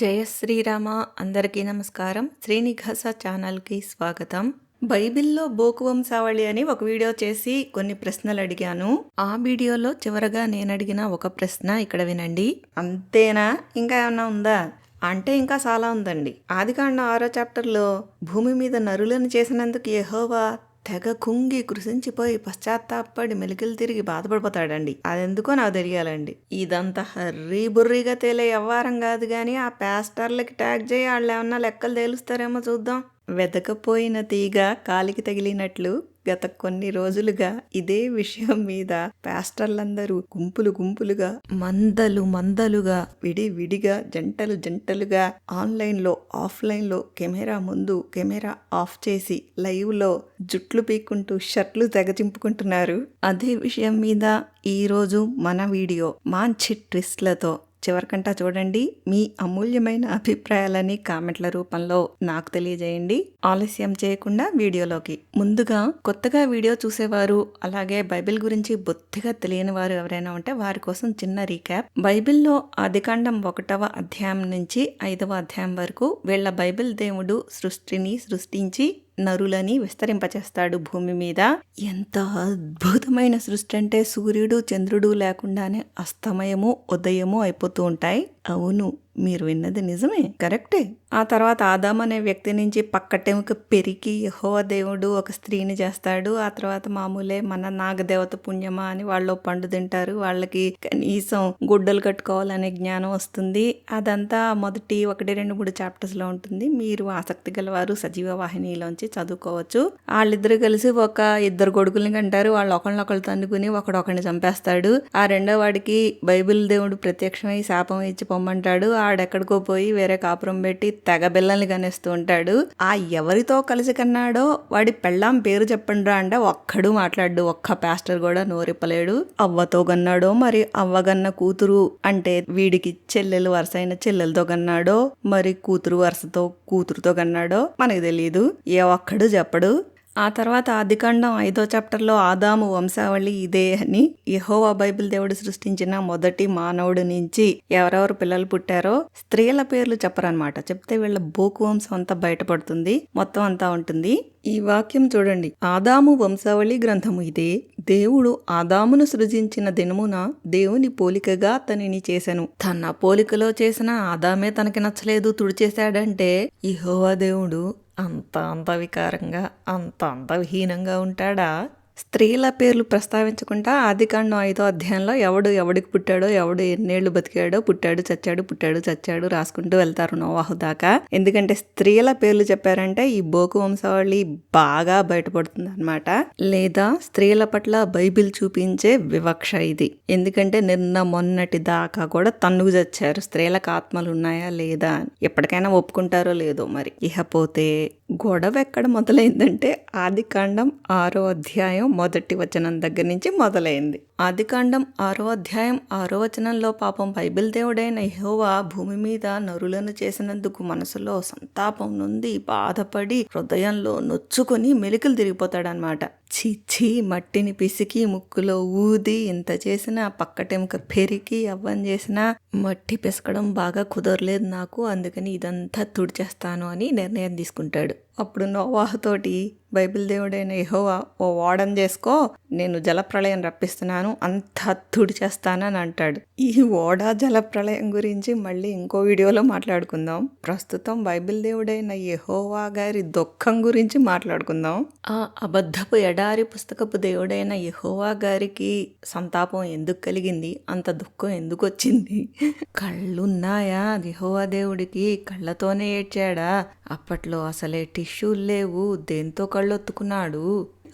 జయ శ్రీరామ అందరికీ నమస్కారం. శ్రీనిఘాస ఛానల్కి స్వాగతం. బైబిల్లో బోకు వంశావళి అని ఒక వీడియో చేసి కొన్ని ప్రశ్నలు అడిగాను. ఆ వీడియోలో చివరగా నేను అడిగిన ఒక ప్రశ్న ఇక్కడ వినండి. అంతేనా? ఇంకా ఏమైనా ఉందా? అంటే ఇంకా చాలా ఉందండి. ఆదికాండ ఆరో చాప్టర్లో భూమి మీద నరులను చేసినందుకు ఎహోవా తెగ కుంగి కృషించిపోయి పశ్చాత్తాపడి మెలికలు తిరిగి బాధపడిపోతాడండి. అదెందుకో నాకు తెలియాలండి. ఇదంతా హర్రీ బుర్రీగా తేలే వ్యవహారం కాదు కానీ ఆ పాస్టర్లకి ట్యాగ్ చేయి వాళ్ళు ఏమన్నా లెక్కలు తేలుస్తారేమో చూద్దాం. వెతకపోయిన తీగ కాలికి తగిలినట్లు గత కొన్ని రోజులుగా ఇదే విషయం మీద పాస్టర్లందరూ గుంపులు గుంపులుగా మందలు మందలుగా విడి విడిగా జంటలు జంటలుగా ఆన్లైన్లో ఆఫ్లైన్లో కెమెరా ముందు కెమెరా ఆఫ్ చేసి లైవ్లో జుట్లు పీక్కుంటూ షర్ట్లు తెగచింపుకుంటున్నారు. అదే విషయం మీద ఈరోజు మన వీడియో మంచి ట్విస్ట్లతో చివరికంటా చూడండి మీ అమూల్యమైన అభిప్రాయాలని కామెంట్ల రూపంలో నాకు తెలియజేయండి. ఆలస్యం చేయకుండా వీడియోలోకి. ముందుగా కొత్తగా వీడియో చూసేవారు అలాగే బైబిల్ గురించి బొత్తిగా తెలియని వారు ఎవరైనా ఉంటే వారి కోసం చిన్న రీక్యాప్. బైబిల్లో ఆదికాండం ఒకటవ అధ్యాయం నుంచి ఐదవ అధ్యాయం వరకు వీళ్ళ బైబిల్ దేవుడు సృష్టిని సృష్టించి నరులని విస్తరింపచేస్తాడు భూమి మీద. ఎంత అద్భుతమైన సృష్టి అంటే సూర్యుడు చంద్రుడు లేకుండానే అస్తమయము ఉదయము అయిపోతూ ఉంటాయి. అవును మీరు విన్నది నిజమే కరెక్టే. ఆ తర్వాత ఆదాం అనే వ్యక్తి నుంచి పక్కటెముక పెరిగి యహోవ దేవుడు ఒక స్త్రీని చేస్తాడు. ఆ తర్వాత మామూలే మన నాగదేవత పుణ్యమా అని వాళ్ళు పండు తింటారు. వాళ్ళకి కనీసం గుడ్డలు కట్టుకోవాలనే జ్ఞానం వస్తుంది. అదంతా మొదటి ఒకటి రెండు మూడు చాప్టర్స్లో ఉంటుంది. మీరు ఆసక్తి గలవారు సజీవ వాహినిలోంచి చదువుకోవచ్చు. వాళ్ళిద్దరు కలిసి ఒక ఇద్దరు కొడుకుల్ని కంటారు. వాళ్ళు ఒకళ్ళనొకళ్ళు తన్నుకుని ఒకడొకడిని చంపేస్తాడు. ఆ రెండో వాడికి బైబిల్ దేవుడు ప్రత్యక్షమై శాపం ఇచ్చి పొమ్మంటాడు. ఆడెక్కడికో పోయి వేరే కాపురం పెట్టి తెగ బిల్లల్ని కనేస్తూ ఉంటాడు. ఆ ఎవరితో కలిసి కన్నాడో వాడి పెళ్ళాం పేరు చెప్పండిరా అంటే ఒక్కడు మాట్లాడు ఒక్క పాస్టర్ కూడా నోరిప్పలేడు. అవ్వతో కన్నాడో మరి అవ్వగన్న కూతురు అంటే వీడికి చెల్లెలు వరుస అయిన చెల్లెలతో కన్నాడో మరి కూతురు వరుసతో కూతురుతో కన్నాడో మనకి తెలియదు ఏ ఒక్కడు చెప్పడు. ఆ తర్వాత ఆదికాండం ఐదో చాప్టర్లో ఆదాము వంశావళి ఇదే అని యహోవా బైబిల్ దేవుడు సృష్టించిన మొదటి మానవుడి నుంచి ఎవరెవరు పిల్లలు పుట్టారో స్త్రీల పేర్లు చెప్పరనమాట చెప్తే వీళ్ళ బోకు వంశం అంతా బయటపడుతుంది మొత్తం అంతా ఉంటుంది. ఈ వాక్యం చూడండి. ఆదాము వంశావళి గ్రంథము ఇదే. దేవుడు ఆదామును సృజించిన దినమున దేవుని పోలికగా అతనిని చేశాను తన పోలికలో చేసిన ఆదామే తనకి నచ్చలేదు తుడిచేశాడంటే ఇహోవా దేవుడు అంత అందవికారంగా అంత అందవిహీనంగా ఉంటాడా? స్త్రీల పేర్లు ప్రస్తావించకుండా ఆదికాండం ఐదో అధ్యాయంలో ఎవడు ఎవడికి పుట్టాడో ఎవడు ఎన్నేళ్ళు బతికాడో పుట్టాడు చచ్చాడు పుట్టాడు చచ్చాడు రాసుకుంటూ వెళ్తారు నోవాహు దాకా. ఎందుకంటే స్త్రీల పేర్లు చెప్పారంటే ఈ బోకు వంశావళి బాగా బయటపడుతుంది అనమాట లేదా స్త్రీల పట్ల బైబిల్ చూపించే వివక్ష ఇది. ఎందుకంటే నిన్న మొన్నటి దాకా కూడా తన్నుకు చచ్చారు. స్త్రీలకు ఆత్మలు ఉన్నాయా లేదా అని. ఎప్పటికైనా ఒప్పుకుంటారో లేదో మరి. ఇకపోతే గొడవ ఎక్కడ మొదలైందంటే ఆదికాండం ఆరో అధ్యాయం మొదటి వచనం దగ్గర నుంచి మొదలైంది. ఆదికాండం ఆరో అధ్యాయం ఆరో వచనంలో పాపం బైబిల్ దేవుడైన యహోవా భూమి మీద నరులను చేసినందుకు మనసులో సంతాపం నుండి బాధపడి హృదయంలో నొచ్చుకొని మెలికలు తిరిగిపోతాడనమాట చిచ్చి మట్టిని పిసికి ముక్కులో ఊది ఇంత చేసినా పక్కటెముక పెరికి అవ్వని చేసినా మట్టి పిసకడం బాగా కుదరలేదు నాకు అందుకని ఇదంతా తుడిచేస్తాను అని నిర్ణయం తీసుకుంటాడు. అప్పుడు నోవాహుతోటి బైబిల్ దేవుడైన యహోవా ఓ ఓడం చేసుకో నేను జలప్రళయం రప్పిస్తున్నాను అంత తుడి చేస్తానని అంటాడు. ఈ ఓడా జలప్రళయం గురించి మళ్ళీ ఇంకో వీడియోలో మాట్లాడుకుందాం. ప్రస్తుతం బైబిల్ దేవుడైన యహోవా గారి దుఃఖం గురించి మాట్లాడుకుందాం. ఆ అబద్ధపు ఎడారి పుస్తకపు దేవుడైన యహోవా గారికి సంతాపం ఎందుకు కలిగింది? అంత దుఃఖం ఎందుకు వచ్చింది? కళ్ళున్నాయా? యహోవా దేవుడికి కళ్ళతోనే ఏడ్చాడా? అప్పట్లో అసలే టిష్యూలు లేవు. దేంతో కళ్ళొత్తుకున్నాడు?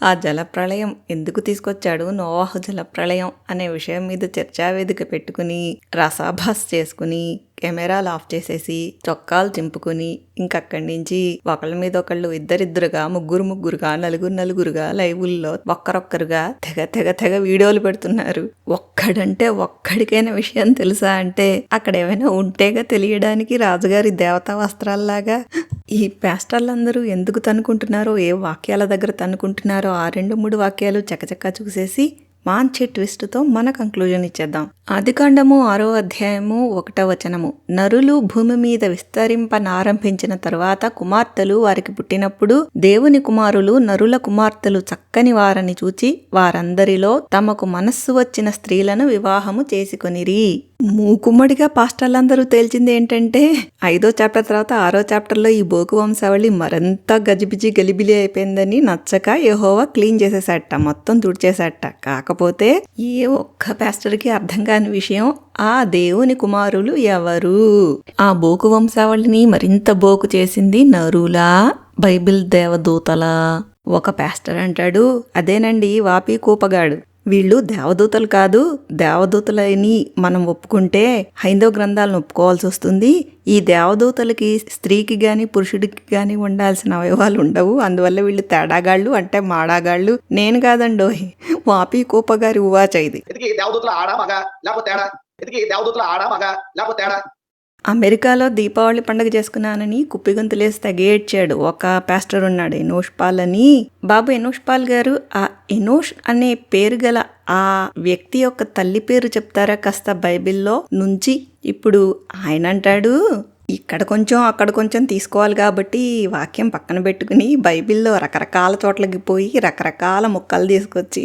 ఆ జలప్రళయం ఎందుకు తీసుకొచ్చాడు? నోవాహు జలప్రళయం అనే విషయం మీద చర్చా వేదిక పెట్టుకుని రసాభాస్ చేసుకుని కెమెరాలు ఆఫ్ చేసేసి చొక్కాలు చింపుకుని ఇంకక్కడి నుంచి ఒకళ్ళ మీద ఒకళ్ళు ఇద్దరిద్దరుగా ముగ్గురు ముగ్గురుగా నలుగురు నలుగురుగా లైవుల్లో ఒక్కరొక్కరుగా తెగ తెగ తెగ వీడియోలు పెడుతున్నారు. ఒక్కడంటే ఒక్కడికైనా విషయం తెలుసా అంటే అక్కడ ఏమైనా ఉంటేగా తెలియడానికి రాజుగారి దేవతా వస్త్రాల్లాగా. ఈ పేస్టర్లందరూ ఎందుకు తనుకుంటున్నారో ఏ వాక్యాల దగ్గర తనుకుంటున్నారో ఆ రెండు మూడు వాక్యాలు చకచకా చూసేసి మంచి ట్విస్ట్తో మన కంక్లూజన్ ఇచ్చేద్దాం. ఆదికాండము ఆరో అధ్యాయము ఒకటో వచనము. నరులు భూమి మీద విస్తరింపనారంభించిన తరువాత కుమార్తెలు వారికి పుట్టినప్పుడు దేవుని కుమారులు నరుల కుమార్తెలు చక్కని వారని చూచి వారందరిలో తమకు మనస్సు వచ్చిన స్త్రీలను వివాహము చేసుకొనిరి. మూకుమ్మడిగా పాస్టర్లందరూ తేల్చింది ఏంటంటే ఐదో చాప్టర్ తర్వాత ఆరో చాప్టర్లో ఈ బోకు వంశావళి మరింత గజిబిజి గలిబిలి అయిపోయిందని నచ్చక యహోవా క్లీన్ చేసేసట మొత్తం తుడిచేసాట కాకపోతే ఏ ఒక్క పాస్టర్కి అర్థం కాని విషయం ఆ దేవుని కుమారులు ఎవరు? ఆ బోకు వంశావళిని మరింత బోకు చేసింది నరులా బైబిల్ దేవదూతలా. ఒక పాస్టర్ అంటాడు అదేనండి వాపి కూపగాడు. వీళ్ళు దేవదూతలు కాదు. దేవదూతలని మనం ఒప్పుకుంటే హైందవ గ్రంథాలను ఒప్పుకోవాల్సి వస్తుంది. ఈ దేవదూతలకి స్త్రీకి కానీ పురుషుడికి కానీ ఉండాల్సిన అవయవాలు ఉండవు. అందువల్ల వీళ్ళు తేడాగాళ్ళు అంటే మాడాగాళ్ళు. నేను కాదండో వాపి కూపగారి ఉవాచ ఇది. దేవదూతల ఆడా మగ లేకపోతే తేడా? దేవదూతల ఆడా మగ లేకపోతే తేడా? అమెరికాలో దీపావళి పండుగ చేసుకున్నానని కుప్పిగొంతులేసి తెగేడ్చాడు. ఒక పాస్టర్ ఉన్నాడు ఎనోష్ పాల్ అని. బాబు ఎనోష్ పాల్ గారు ఆ ఎనోష్ అనే పేరు గల ఆ వ్యక్తి యొక్క తల్లి పేరు చెప్తారా కాస్త బైబిల్లో నుంచి? ఇప్పుడు ఆయన అంటాడు ఇక్కడ కొంచెం అక్కడ కొంచెం తీసుకోవాలి కాబట్టి వాక్యం పక్కన పెట్టుకుని బైబిల్లో రకరకాల చోట్లకి పోయి రకరకాల ముక్కలు తీసుకొచ్చి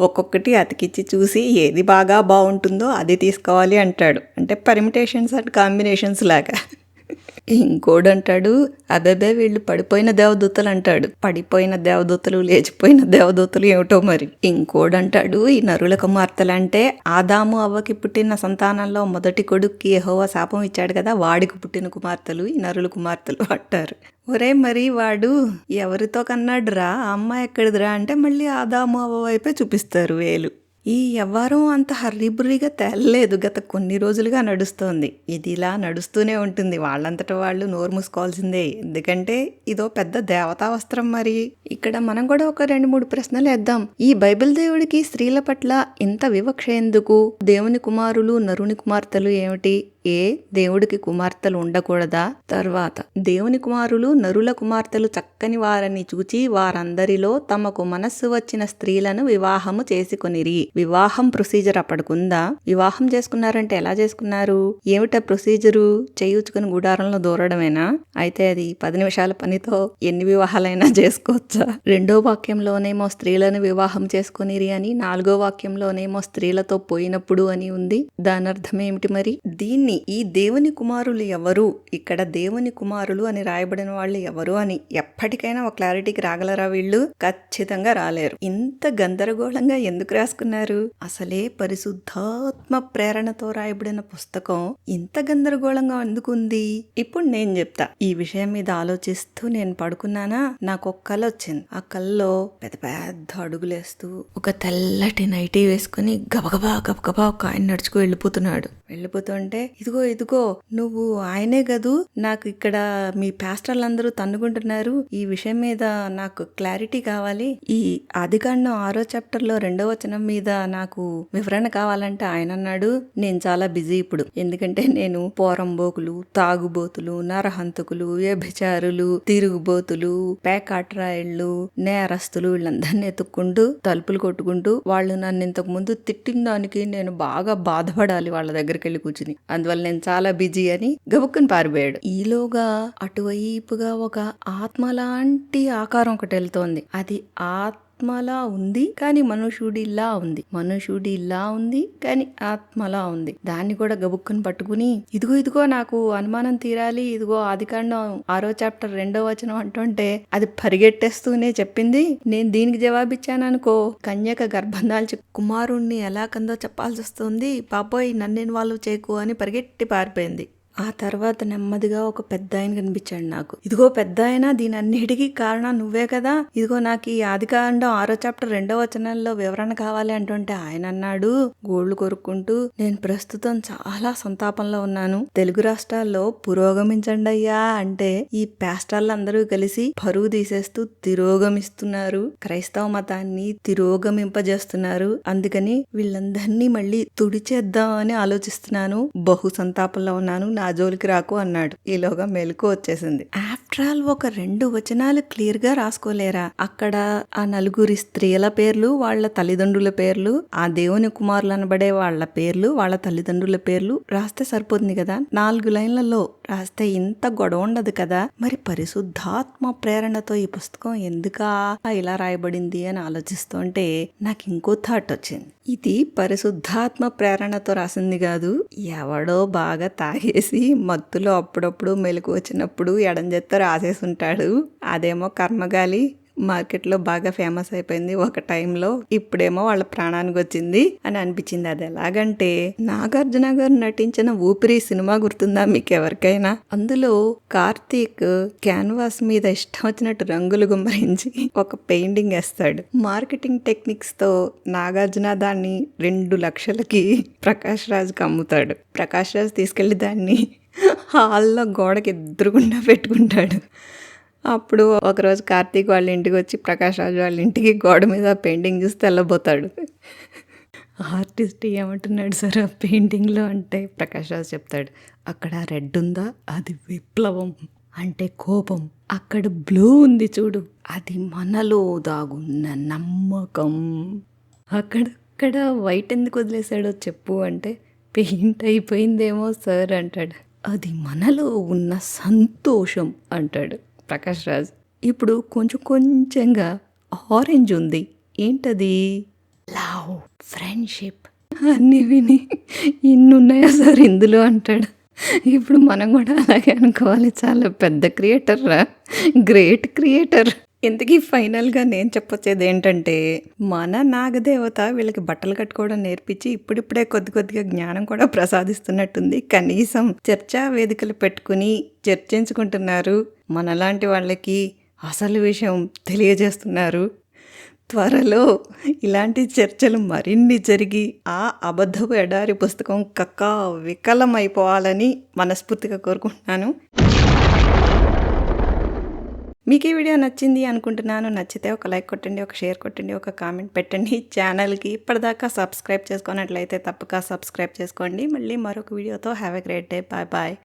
ఒక్కొక్కటి అతికిచ్చి చూసి ఏది బాగా బాగుంటుందో అది తీసుకోవాలి అంటాడు. అంటే పర్మిటేషన్స్ అండ్ కాంబినేషన్స్ లాగా. ఇంకోడంటాడు అబెబే వీళ్ళు పడిపోయిన దేవదూతలు అంటాడు. పడిపోయిన దేవదూతలు లేచిపోయిన దేవదూతలు ఏమిటో మరి? ఇంకోడంటాడు ఈ నరుల కుమార్తెలంటే ఆదాము అవ్వకి పుట్టిన సంతానంలో మొదటి కొడుక్కి ఎహోవా శాపం ఇచ్చాడు కదా వాడికి పుట్టిన కుమార్తెలు ఈ నరుల కుమార్తెలు అంటారు. ఒరే మరి వాడు ఎవరితో కన్నాడురా? అమ్మ ఎక్కడిదిరా? అంటే మళ్ళీ ఆదాము అవ్వ వైపే చూపిస్తారు వేలు. ఈ వ్యవహారం అంత హర్రీబుర్రీగా తేలలేదు గత కొన్ని రోజులుగా నడుస్తోంది. ఇది ఇలా నడుస్తూనే ఉంటుంది. వాళ్ళంతట వాళ్ళు నోరు మూసుకోవాల్సిందే. ఎందుకంటే ఇదో పెద్ద దేవతా వస్త్రం మరి. ఇక్కడ మనం కూడా ఒక రెండు మూడు ప్రశ్నలు వేద్దాం. ఈ బైబిల్ దేవుడికి స్త్రీల పట్ల ఇంత వివక్ష ఎందుకు? దేవుని కుమారులు నరుని కుమార్తెలు ఏమిటి? ఏ దేవుడికి కుమార్తెలు ఉండకూడదా? తర్వాత దేవుని కుమారులు నరుల కుమార్తెలు చక్కని వారని చూచి వారందరిలో తమకు మనస్సు వచ్చిన స్త్రీలను వివాహము చేసుకొనిరి. వివాహం ప్రొసీజర్ అప్పటికుందా వివాహం చేసుకున్నారంటే ఎలా చేసుకున్నారు? ఏమిటా ప్రొసీజరు చేయుచుకుని గుడారంలో దూరడమేనా? అయితే అది పది నిమిషాల పనితో ఎన్ని వివాహాలైనా చేసుకోవచ్చా? రెండో వాక్యంలోనేమో స్త్రీలను వివాహం చేసుకునిరి అని నాలుగో వాక్యంలోనేమో స్త్రీలతో పోయినప్పుడు అని ఉంది. దాని అర్థం ఏమిటి మరి? దీన్ని ఈ దేవుని కుమారులు ఎవరు? ఇక్కడ దేవుని కుమారులు అని రాయబడిన వాళ్ళు ఎవరు అని ఎప్పటికైనా ఒక క్లారిటీకి రాగలరా వీళ్ళు? ఖచ్చితంగా రాలేరు. ఇంత గందరగోళంగా ఎందుకు రాసుకున్నారు? అసలే పరిశుద్ధాత్మ ప్రేరణతో రాయబడిన పుస్తకం ఇంత గందరగోళంగా ఎందుకు ఉంది? ఇప్పుడు నేను చెప్తా. ఈ విషయం మీద ఆలోచిస్తూ నేను పడుకున్నానా? నాకు ఒక కళ వచ్చింది. ఆ కల్లో పెద్ద పెద్ద అడుగులేస్తూ ఒక తెల్లటి నైటీ వేసుకుని గబగబా గబగబా ఒక ఆయన నడుచుకు వెళ్ళిపోతున్నాడు. వెళ్ళిపోతుంటే ఇదిగో ఇదిగో నువ్వు ఆయనే కదూ. నాకు ఇక్కడ మీ పాస్టర్లు అందరూ తన్నుకుంటున్నారు. ఈ విషయం మీద నాకు క్లారిటీ కావాలి. ఈ ఆదికాండం ఆరో చాప్టర్లో రెండో వచనం మీద నాకు వివరణ కావాలంటే ఆయన అన్నాడు. నేను చాలా బిజీ ఇప్పుడు. ఎందుకంటే నేను పోరంబోకులు తాగుబోతులు నరహంతకులు వ్యభిచారులు తిరుగుబోతులు పేకాట్రాయిళ్ళు నేరస్తులు వీళ్ళందరినీ ఎత్తుక్కుంటూ తలుపులు కొట్టుకుంటూ వాళ్ళు నన్ను ఇంతకు ముందు తిట్టిన దానికి నేను బాగా బాధపడాలి వాళ్ళ దగ్గరికి వెళ్ళి కూర్చుని. అందువల్ల నేను చాలా బిజీ అని గబుక్కుని పారిపోయాడు. ఈలోగా అటువైపుగా ఒక ఆత్మ లాంటి ఆకారం ఒకటి వెళ్తోంది. అది ఆత్మలా ఉంది కానీ మనుషుడిలా ఉంది. మనుషుడిలా ఉంది కానీ ఆత్మలా ఉంది. దాన్ని కూడా గబుక్కుని పట్టుకుని ఇదిగో ఇదిగో నాకు అనుమానం తీరాలి ఇదిగో ఆదికాండం ఆరో చాప్టర్ రెండో వచనం అంటుంటే అది పరిగెట్టేస్తూనే చెప్పింది. నేను దీనికి జవాబిచ్చాను అనుకో కన్యక గర్భం దాల్చి కుమారుణ్ణి ఎలా కందో చెప్పాల్సి వస్తుంది పాపోయ్ నన్నేను వాళ్ళు చేకు అని పరిగెట్టి పారిపోయింది. ఆ తర్వాత నెమ్మదిగా ఒక పెద్ద ఆయన కనిపించాడు నాకు. ఇదిగో పెద్ద ఆయన దీని అన్నిటికీ కారణం నువ్వే కదా. ఇదిగో నాకు ఈ ఆదికాండం ఆరో చాప్టర్ రెండో వచనంలో వివరణ కావాలి అంటుంటే ఆయన అన్నాడు. గోళ్ళు కొరుక్కుంటూ నేను ప్రస్తుతం చాలా సంతాపంలో ఉన్నాను. తెలుగు రాష్ట్రాల్లో పురోగమించండి అయ్యా అంటే ఈ అందరూ కలిసి పరువు తీసేస్తూ తిరోగమిస్తున్నారు. క్రైస్తవ మతాన్ని తిరోగమింపజేస్తున్నారు. అందుకని వీళ్ళందరినీ మళ్ళీ తుడిచేద్దాం అని ఆలోచిస్తున్నాను. బహు సంతాపంలో ఉన్నాను. నా జోలికి రాకు అన్నాడు. ఈలోగా మెలకు వచ్చేసింది. ఆఫ్టర్ ఆల్ ఒక రెండు వచనాలు క్లియర్గా రాసుకోలేరా? అక్కడ ఆ నలుగురి స్త్రీల పేర్లు వాళ్ళ తల్లిదండ్రుల పేర్లు ఆ దేవుని కుమారులు అనబడే వాళ్ళ పేర్లు వాళ్ళ తల్లిదండ్రుల పేర్లు రాస్తే సరిపోతుంది కదా? నాలుగు లైన్లలో రాస్తే ఇంత గొడవ ఉండదు కదా. మరి పరిశుద్ధాత్మ ప్రేరణతో ఈ పుస్తకం ఎందుకా ఇలా రాయబడింది అని ఆలోచిస్తుంటే నాకు ఇంకో థాట్ వచ్చింది. ఇది పరిశుద్ధాత్మ ప్రేరణతో రాసింది కాదు. ఎవడో బాగా తాగేసి మత్తులో అప్పుడప్పుడు మెలకు వచ్చినప్పుడు ఎడం రాసేసి ఉంటాడు అదేమో కర్మగాలి. మార్కెట్లో బాగా ఫేమస్ అయిపోయింది ఒక టైంలో. ఇప్పుడేమో వాళ్ళ ప్రాణానికి వచ్చింది అని అనిపించింది. అది ఎలాగంటే నాగార్జున గారు నటించిన ఊపిరి సినిమా గుర్తుందా మీకు ఎవరికైనా? అందులో కార్తీక్ క్యాన్వాస్ మీద ఇష్టం వచ్చినట్టు రంగులు గుమ్మరించి ఒక పెయింటింగ్ వేస్తాడు. మార్కెటింగ్ టెక్నిక్స్తో నాగార్జున దాన్ని రెండు లక్షలకి ప్రకాష్ రాజ్కి అమ్ముతాడు. ప్రకాష్ రాజ్ తీసుకెళ్ళి దాన్ని హాల్లో గోడకి ఎదురుగుండా పెట్టుకుంటాడు. అప్పుడు ఒకరోజు కార్తీక్ వాళ్ళ ఇంటికి వచ్చి ప్రకాష్ రాజు వాళ్ళ ఇంటికి గోడ మీద పెయింటింగ్ చూసి తెల్లబోతాడు ఆర్టిస్ట్ ఏమంటున్నాడు సార్ ఆ పెయింటింగ్లో అంటే? ప్రకాష్ రాజు చెప్తాడు అక్కడ రెడ్ ఉందా? అది విప్లవం అంటే కోపం. అక్కడ బ్లూ ఉంది చూడు అది మనలో దాగున్న నమ్మకం. అక్కడక్కడ వైట్ ఎందుకు వదిలేశాడో చెప్పు అంటే పెయింట్ అయిపోయిందేమో సార్ అంటాడు. అది మనలో ఉన్న సంతోషం అంటాడు. ప్రకాష్ రాజ్. ఇప్పుడు కొంచెం కొంచెంగా ఆరెంజ్ ఉంది. ఏంటది? Love friendship. అన్నీ విని ఇన్ని ఉన్నాయా సార్ ఇందులో అంటాడు. ఇప్పుడు మనం కూడా అలాగే అనుకోవాలి. చాలా పెద్ద క్రియేటర్ రా. Great creator. ఇంతకీ ఫైనల్గా నేను చెప్పొచ్చేది ఏంటంటే మన నాగదేవత వీళ్ళకి బట్టలు కట్టుకోవడం నేర్పించి ఇప్పుడిప్పుడే కొద్ది కొద్దిగా జ్ఞానం కూడా ప్రసాదిస్తున్నట్టుంది. కనీసం చర్చా వేదికలు పెట్టుకుని చర్చించుకుంటున్నారు. మనలాంటి వాళ్ళకి అసలు విషయం తెలియజేస్తున్నారు. త్వరలో ఇలాంటి చర్చలు మరిన్ని జరిగి ఆ అబద్ధపు ఎడారి పుస్తకం కక్క వికలమైపోవాలని మనస్ఫూర్తిగా కోరుకుంటున్నాను. మీకు ఈ వీడియో నచ్చింది అనుకుంటున్నాను. నచ్చితే ఒక లైక్ కొట్టండి ఒక షేర్ కొట్టండి ఒక కామెంట్ పెట్టండి. ఛానల్కి ఇప్పటిదాకా సబ్స్క్రైబ్ చేసుకున్నట్లయితే తప్పక సబ్స్క్రైబ్ చేసుకోండి. మళ్ళీ మరొక వీడియోతో have a great day. Bye bye.